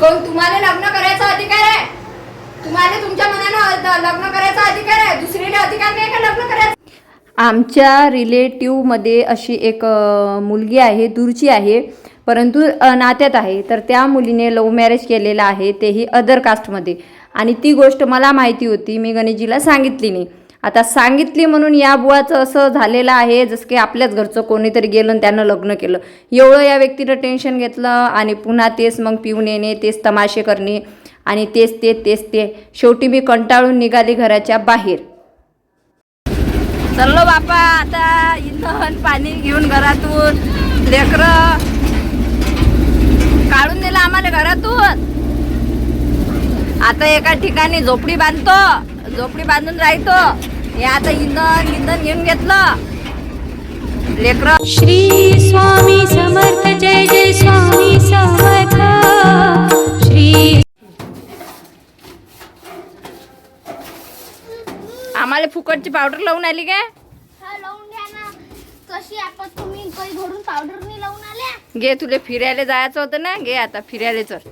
कोण तुम्हाला लग्न करायचा अधिकार आहे? तुम्हाला तुमच्या मनानं लग्न करायचा अधिकार आहे? दुसरीला अधिकार नाही का लग्न करायचा? आमच्या रिलेटिव्हमध्ये अशी एक मुलगी आहे दूरची आहे परंतु नात्यात आहे. तर त्या मुलीने लव्ह मॅरेज केलेलं आहे तेही अदर कास्टमध्ये आणि ती गोष्ट मला माहिती होती मी गणेशजीला सांगितली नाही. आता सांगितली म्हणून या बुवाचं असं झालेलं आहे जसं की आपल्याच घरचं कोणीतरी गेलं आणि त्यानं लग्न केलं. एवढं या व्यक्तीनं टेन्शन घेतलं आणि पुन्हा तेच मग पिऊन येणे तेच तमाशे करणे आणि तेच ते तेच ते. शेवटी मी कंटाळून निघाली घराच्या बाहेर. चाललो बापा आता इंधन पाणी घेऊन घरातून. लेकर. काढून दिलं आम्हाला घरातून. आता एका ठिकाणी झोपडी बांधतो. झोपडी बांधून राहतो. हे आता इंधन इंधन घेऊन घेतलं लेकर. श्री स्वामी समर्थ जय जय स्वामी समर्थ. श्री आम्हाला फुकटची पावडर लावून आली काय? हा लावून घ्या ना. कशी आपण तुम्ही काही घरून पावडर नाही लावून आल्या? घे तुला फिरायला जायचं होतं ना. घे आता फिरायला चल.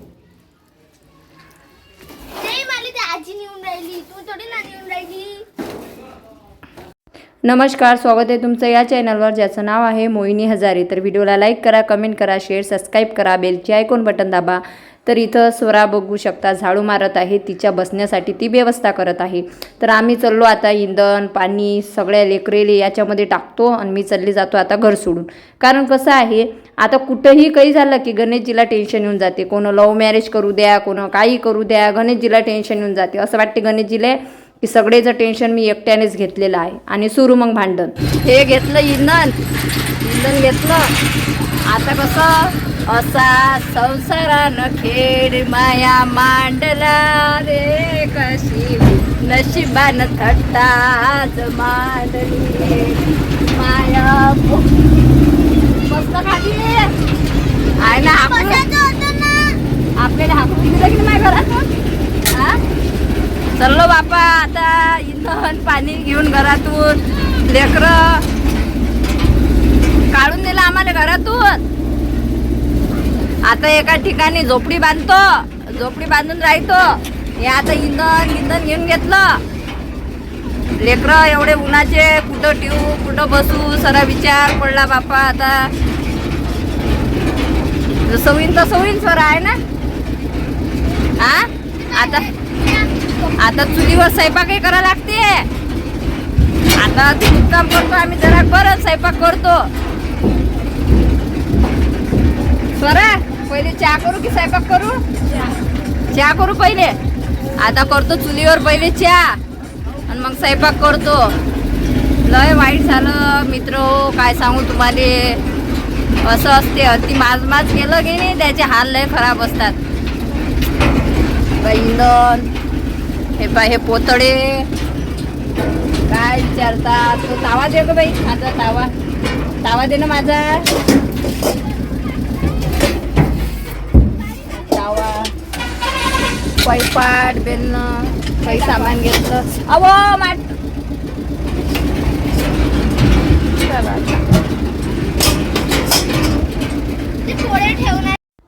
नाही मला ते आजी नेऊन राहिली. तू थोडी ना नेऊन राहिली नमस्कार स्वागत आहे तुमचं या चॅनलवर ज्याचं नाव आहे मोहिनी हजारे. तर व्हिडिओला लाईक करा कमेंट करा शेअर सबस्क्राईब करा बेलची आयकॉन बटन दाबा. तर इथं स्वरा बघू शकता झाडू मारत आहे तिच्या बसण्यासाठी ती व्यवस्था करत आहे. तर आम्ही चाललो आता इंधन पाणी सगळ्या लेकरेले याच्यामध्ये टाकतो आणि मी चालली जातो आता घर सोडून. कारण कसं आहे आता कुठंही काही झालं की गणेशजीला टेन्शन येऊन जाते. कोण लव्ह मॅरेज करू द्या कोण काही करू द्या गणेशजीला टेन्शन येऊन जाते. असं वाटते गणेशजीला की सगळेचं टेन्शन मी एकट्यानेच घेतलेलं आहे. आणि सुरू मग भांडण. हे घेतलं इंधन. इंधन घेतलं. आता कसं? असा संसारानं खेळ माया मांडला रे कशी? नशिबानं थट्टाच मांडली माया मस्त खाली आहे ना आपण आपल्याला हाकून दिलं की नाही घरातून हा चाललो बापा आता इंधन पाणी घेऊन घरातून लेकर काढून दिलं आम्हाला घरातून. आता एका ठिकाणी झोपडी बांधतो झोपडी बांधून राहतो. हे आता इंधन इंधन घेऊन घेतलं. लेकर एवढे उन्हाचे कुठं ठेवू कुठं बसू सरा विचार पडला बापा आता. जसं होईन तसं होईन सर आहे ना? हा आता आता चुलीवर स्वयंपाकही करा लागते आता चूल करतो आम्ही जरा बरं स्वयंपाक करतो. स्वरा पहिले चहा करू की स्वयंपाक करू? चहा करू पहिले. आता करतो चुलीवर पहिले चहा आणि मग स्वयंपाक करतो. लय वाईट झालं मित्र काय सांगू तुम्हाला? असं असते अति माज माज केलं की नाही त्याचे हाल लय खराब असतात. इंधन हे बाय हे पोतडे. काय विचारतात तो तावा दे ग बाई. माझा तावा. तावा दे ना माझा. तावा. पैपाट बेलणं काही सामान घेतलं. अव माट. चला.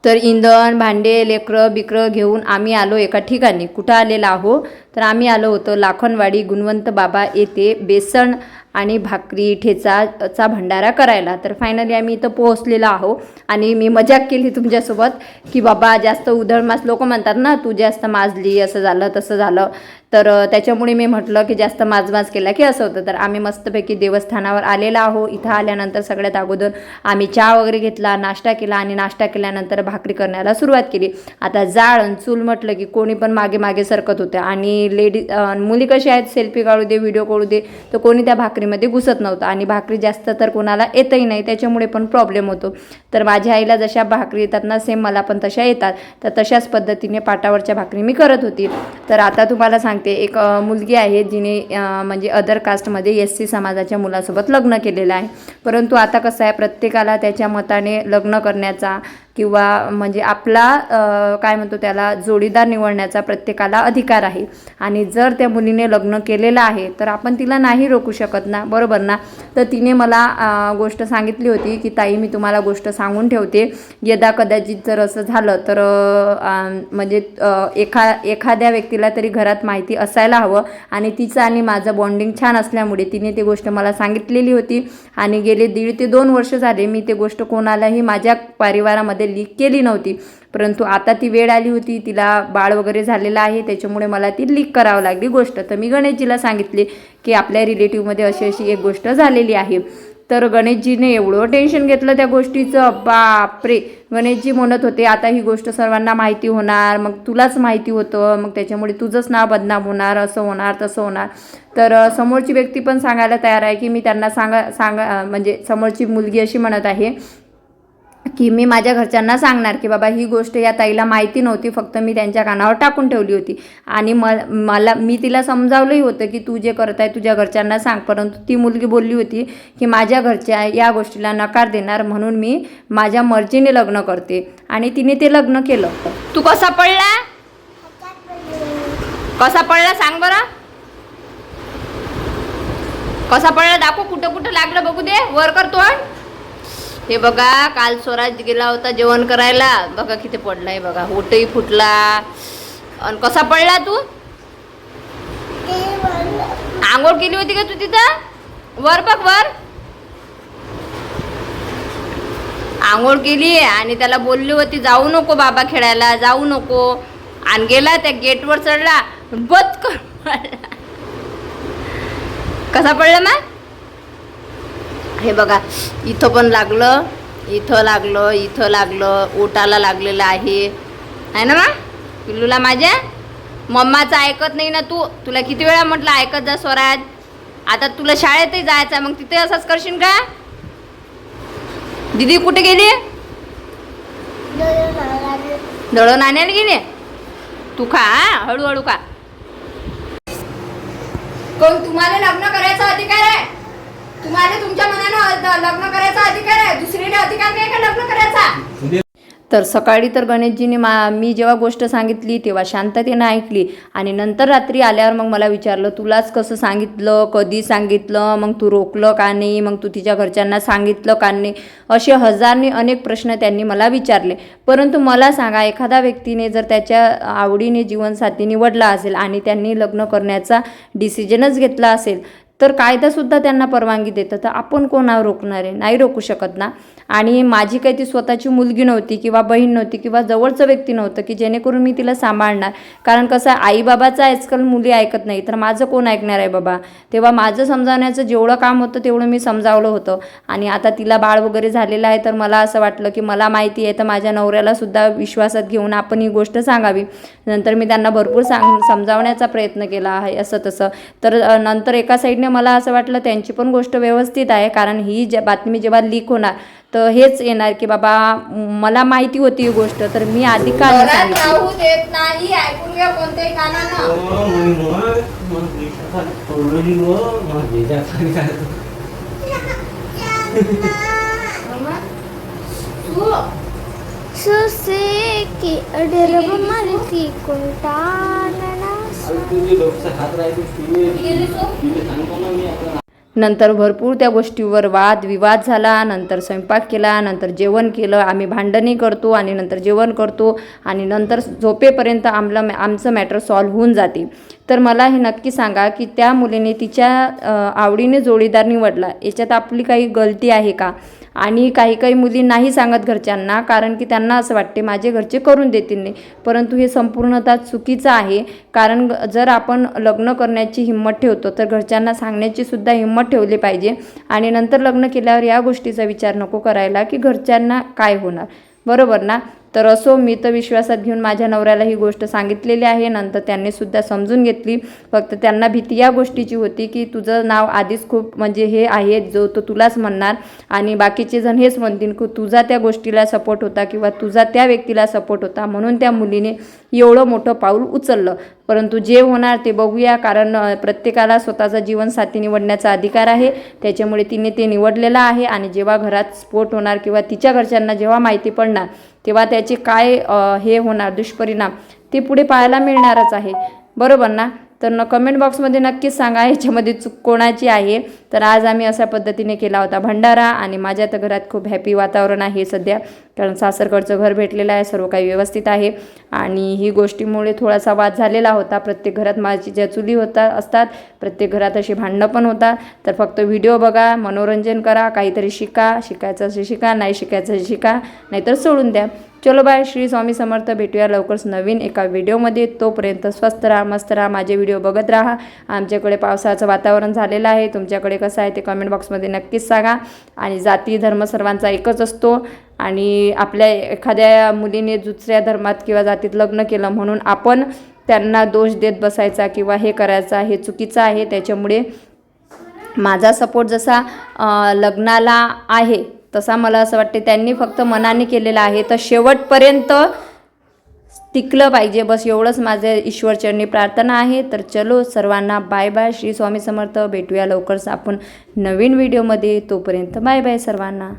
तर इंधन भांडे लेकरं बिकरं घेऊन आम्ही आलो एका ठिकाणी. कुठं आलेलो आहो? तर आम्ही आलो होतो लाखनवाडी गुणवंत बाबा येथे बेसन आणि भाकरी ठेचाचा भंडारा करायला. तर फायनली आम्ही इथं पोहोचलेलो आहो आणि मी मजाक केली तुमच्यासोबत की बाबा जास्त उधळमास लोक म्हणतात ना तू जास्त माजली असं झालं तसं झालं. तर त्याच्यामुळे मी म्हटलं की जास्त माजमाज केला की असं होतं. तर आम्ही मस्तपैकी देवस्थानावर आलेलो आहो इथं आल्यानंतर सगळ्यात अगोदर आम्ही चहा वगैरे घेतला नाश्ता केला आणि नाश्ता केल्यानंतर भाकरी करण्याला सुरुवात केली. आता जाळ आणि चूल म्हटलं की कोणी पण मागे मागे सरकत होतं. आणि लेडीज मुली कशी आहेत सेल्फी काढू दे व्हिडिओ काढू दे तर कोणी त्या भाकरीमध्ये घुसत नव्हतं. आणि भाकरी जास्त तर कोणाला येतही नाही त्याच्यामुळे पण प्रॉब्लेम होतो. तर माझ्या आईला जशा भाकरी येतात ना सेम मला पण तशा येतात. तर तशाच पद्धतीने पाटावरच्या भाकरी मी करत होती. तर आता तुम्हाला सांगते एक मुलगी आहे जिने म्हणजे अदर कास्टमध्ये एस सी समाजाच्या मुलासोबत लग्न केलेलं आहे. परंतु आता कसं आहे प्रत्येकाला त्याच्या मताने लग्न करण्याचा किंवा म्हणजे आपला काय म्हणतो त्याला जोडीदार निवडण्याचा प्रत्येकाला अधिकार आहे. आणि जर त्या मुलीने लग्न केलेलं आहे तर आपण तिला नाही रोखू शकत ना? बरोबर ना? तर तिने मला गोष्ट सांगितली होती की ताई मी तुम्हाला गोष्ट सांगून ठेवते. यदा कदाचित जर असं झालं तर म्हणजे एखा एखाद्या व्यक्तीला तरी घरात माहिती असायला हवं. आणि तिचं आणि माझं बॉन्डिंग छान असल्यामुळे तिने ती गोष्ट मला सांगितलेली होती. आणि गेले दीड ते दोन वर्ष झाले मी ती गोष्ट कोणालाही माझ्या परिवारामध्ये लीक केली नव्हती. परंतु आता ती वेळ आली होती तिला बाळ वगैरे झालेलं आहे त्याच्यामुळे मला ती लीक करावं लागली गोष्ट. तर मी गणेशजीला सांगितले की आपल्या रिलेटिव्हमध्ये अशी अशी एक गोष्ट झालेली आहे. तर गणेशजीने एवढं टेन्शन घेतलं त्या गोष्टीचं. बापरे! गणेशजी म्हणत होते आता ही गोष्ट सर्वांना माहिती होणार मग तुलाच माहिती होतं मग त्याच्यामुळे तुझंच नाव बदनाम होणार असं होणार तसं होणार. तर समोरची व्यक्ती पण सांगायला तयार आहे की मी त्यांना सांगा सांगा म्हणजे समोरची मुलगी अशी म्हणत आहे की मी माझ्या घरच्यांना सांगणार की बाबा ही गोष्ट या ताईला माहिती नव्हती फक्त मी त्यांच्या कानावर टाकून ठेवली होती. आणि म मला मी तिला समजावलंही होतं की तू जे करत आहे तुझ्या घरच्यांना सांग परंतु ती मुलगी बोलली होती की माझ्या घरच्या या गोष्टीला नकार देणार म्हणून मी माझ्या मर्जीने लग्न करते. आणि तिने ते लग्न केलं. तू कसा पडला? कसा पडला सांग बरं. कसा पडला? दाखव कुठं कुठं लागलं बघू दे. वर कर तोंड. हे बघा काल स्वराज गेला होता जेवण करायला. बघा किती पडलाय बघा. ओटही फुटला. आणि कसा पडला तू? आंघोळ केली होती का तू तिथं? वर बघ वर. आंघोळ केली आणि त्याला बोलली होती जाऊ नको बाबा खेळायला जाऊ नको. आणि गेला त्या गेटवर चढला. बदकर पडला. कसा पडला ना हे बघा इथं पण लागलं इथं लागलं इथं लागलं ओटाला लागलेलं आहे. आहे ना मा? पिल्लूला माझ्या? मम्माचं ऐकत नाही ना तू? तुला किती वेळा म्हटलं ऐकत जा स्वराज. आता तुला शाळेतही जायचं मग तिथे असंच करशील का? दीदी कुठे गेली? दळण आणायला गेली? तू खा हळूहळू खा. कोण तुम्हाला लग्न करायचं अधिकार आहे? तुम्हाला तुमच्या मनानं लग्न करायचा अधिकार आहे. दुसरीने अधिकार नाही का लग्न करायचा? तर सकाळी तर गणेशजीने मा मी जेव्हा गोष्ट सांगितली तेव्हा शांततेनं ऐकली. आणि नंतर रात्री आल्यावर मग मला विचारलं तुलाच कसं सांगितलं? कधी सांगितलं? मग तू रोखलं का नाही? मग तू तिच्या घरच्यांना सांगितलं का नाही? असे हजारने अनेक प्रश्न त्यांनी मला विचारले. परंतु मला सांगा एखाद्या व्यक्तीने जर त्याच्या आवडीने जीवनसाथी निवडला असेल आणि त्यांनी लग्न करण्याचा डिसिजनच घेतला असेल तर कायदासुद्धा त्यांना परवानगी देतं. तर आपण कोणावर रोखणार आहे? नाही रोखू शकत ना. आणि माझी काही ती स्वतःची मुलगी नव्हती किंवा बहीण नव्हती किंवा जवळचं व्यक्ती नव्हतं की जेणेकरून मी तिला सांभाळणार. कारण कसं आहे, आईबाबाचं आजकाल मुली ऐकत नाही. तर माझं कोण ऐकणार आहे बाबा? तेव्हा माझं समजावण्याचं जेवढं काम होतं तेवढं मी समजावलं होतं. आणि आता तिला बाळ वगैरे झालेलं आहे तर मला असं वाटलं की मला माहिती आहे तर माझ्या नवऱ्यालासुद्धा विश्वासात घेऊन आपण ही गोष्ट सांगावी. नंतर मी त्यांना भरपूर सांग समजावण्याचा प्रयत्न केला आहे असं तसं. तर नंतर एका साईडने मला असं वाटलं त्यांची पण गोष्ट व्यवस्थित आहे कारण ही जे बातमी जेव्हा लीक होणार तर हेच येणार की बाबा मला माहिती होती ही गोष्ट तर मी आधी का नाही सांगितली? राहू देत नाही ऐकून घ्या कोणत्याही कानानं. तू सुसे की अडरब मालती कोणता गेली तू नंतर भरपूर त्या गोष्टीवर वाद विवाद झाला नंतर स्वयंपाक केला नंतर जेवण केलं आम्ही भांडणी करतो आणि नंतर जेवण करतो आणि नंतर झोपेपर्यंत आमलं आमचं मॅटर सॉल्व्ह होऊन जाते. तर मला हे नक्की सांगा की त्या मुलीने तिच्या आवडीने जोडीदार निवडला. याच्यात आपली काही गलती आहे का? आणि काही काही मुली नाही सांगत घरच्यांना कारण की त्यांना असं वाटते माझे घरचे करून देतील नाही. परंतु हे संपूर्णतः चुकीचं आहे. कारण जर आपण लग्न करण्याची हिंमत ठेवतो तर घरच्यांना सांगण्याची सुद्धा हिंमत ठेवली पाहिजे. आणि नंतर लग्न केल्यावर या गोष्टीचा विचार नको करायला की घरच्यांना काय होणार. बरोबर ना? तर असो मी तर विश्वासात घेऊन माझ्या नवऱ्याला ही गोष्ट सांगितलेली आहे. नंतर त्यांनी सुद्धा समजून घेतली. फक्त त्यांना भीती या गोष्टीची होती की तुझं नाव आधीच खूप म्हणजे हे आहे जो तो तुलाच म्हणणार. आणि बाकीचे जण हेच म्हणतील की तुझा त्या गोष्टीला सपोर्ट होता किंवा तुझा त्या व्यक्तीला सपोर्ट होता. म्हणून त्या मुलीने एवढं मोठं पाऊल उचललं. परंतु जे होणार ते बघूया. कारण प्रत्येकाला स्वतःचा जीवनसाथी निवडण्याचा अधिकार आहे. त्याच्यामुळे तिने ते निवडलेलं आहे. आणि जेव्हा घरात स्फोट होणार किंवा तिच्या घरच्यांना जेव्हा माहिती पडणार तेव्हा त्याचे काय हे होणार दुष्परिणाम ते पुढे पाहायला मिळणारच आहे. बरोबर ना? तर न कमेंट बॉक्समध्ये नक्कीच सांगा ह्याच्यामध्ये चूक कोणाची आहे? तर आज आम्ही अशा पद्धतीने केला होता भंडारा आणि माझ्या तर घरात खूप हॅपी वातावरण आहे सध्या. कारण सासरकडचं घर भेटलेलं आहे सर्व काही व्यवस्थित आहे. आणि ही गोष्टीमुळे थोडासा वाद झालेला होता. प्रत्येक घरात माझी ज्या चुली होता असतात प्रत्येक घरात अशी भांडणं पण होतात तर फक्त व्हिडिओ बघा मनोरंजन करा काहीतरी शिका शिकायचं असे शिका नाही शिकायचं असे शिका नाहीतर सोडून द्या. चलो बाय श्री स्वामी समर्थ. भेटूया लवकरच नवीन एका व्हिडिओमध्ये. तोपर्यंत स्वस्त राहा मस्त राहा. माझे व्हिडिओ बघत राहा. आमच्याकडे पावसाचं वातावरण झालेलं आहे. तुमच्याकडे कसं आहे ते कमेंट बॉक्समध्ये नक्कीच सांगा. आणि जाती धर्म सर्वांचा एकच असतो. आणि आपल्या एखाद्या मुलीने दुसऱ्या धर्मात किंवा जातीत लग्न केलं म्हणून आपण त्यांना दोष देत बसायचा किंवा हे करायचा हे चुकीचं आहे त्याच्यामुळे माझा सपोर्ट जसा लग्नाला आहे तसा मला असं वाटते त्यांनी फक्त मनाने केलेला आहे. तर शेवटपर्यंत टिकलं पाहिजे. बस एवढंच माझे ईश्वरचरणी प्रार्थना आहे. तर चलो सर्वांना बाय बाय. श्री स्वामी समर्थ. भेटूया लवकरच आपण नवीन व्हिडिओमध्ये. तोपर्यंत बाय बाय सर्वांना.